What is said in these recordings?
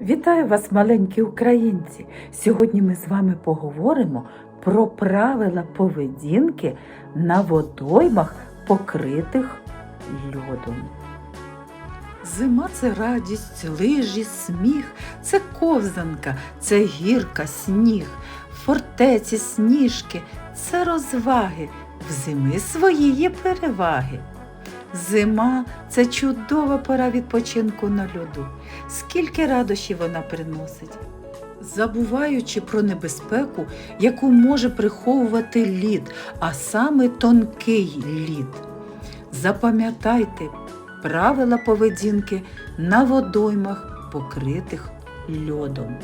Вітаю вас, маленькі українці! Сьогодні ми з вами поговоримо про правила поведінки на водоймах, покритих льодом. Зима це радість, лижі, сміх, це ковзанка, це гірка, сніг, фортеці, сніжки, це розваги, в зими свої є переваги. Зима це чудова пора відпочинку на льоду. Скільки радощів вона приносить. Забуваючи про небезпеку, яку може приховувати лід, а саме тонкий лід. Запам'ятайте правила поведінки на водоймах, покритих льодом.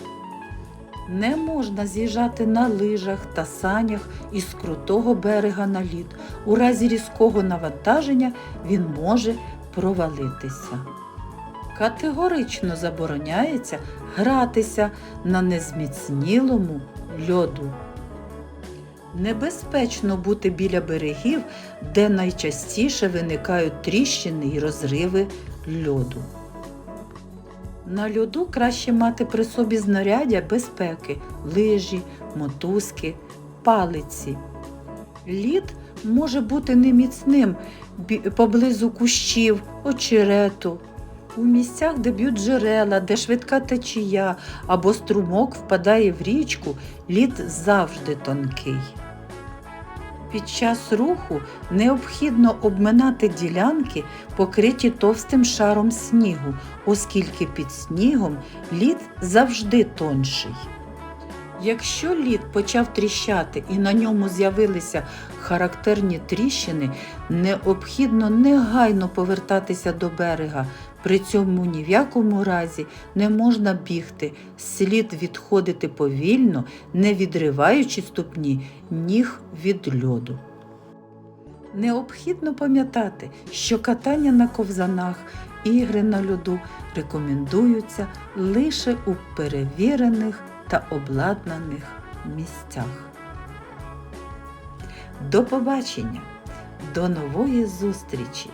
Не можна з'їжджати на лижах та санях із крутого берега на лід. У разі різкого навантаження він може провалитися. Категорично забороняється гратися на незміцнілому льоду. Небезпечно бути біля берегів, де найчастіше виникають тріщини й розриви льоду. На льоду краще мати при собі знаряддя безпеки, лижі, мотузки, палиці. Лід може бути неміцним поблизу кущів, очерету, у місцях, де б'ють джерела, де швидка течія або струмок впадає в річку, лід завжди тонкий. Під час руху необхідно обминати ділянки, покриті товстим шаром снігу, оскільки під снігом лід завжди тонший. Якщо лід почав тріщати і на ньому з'явилися характерні тріщини, необхідно негайно повертатися до берега. При цьому ні в якому разі не можна бігти, слід відходити повільно, не відриваючи ступні ніг від льоду. Необхідно пам'ятати, що катання на ковзанах, ігри на льоду рекомендуються лише у перевірених та обладнаних місцях. До побачення! До нової зустрічі!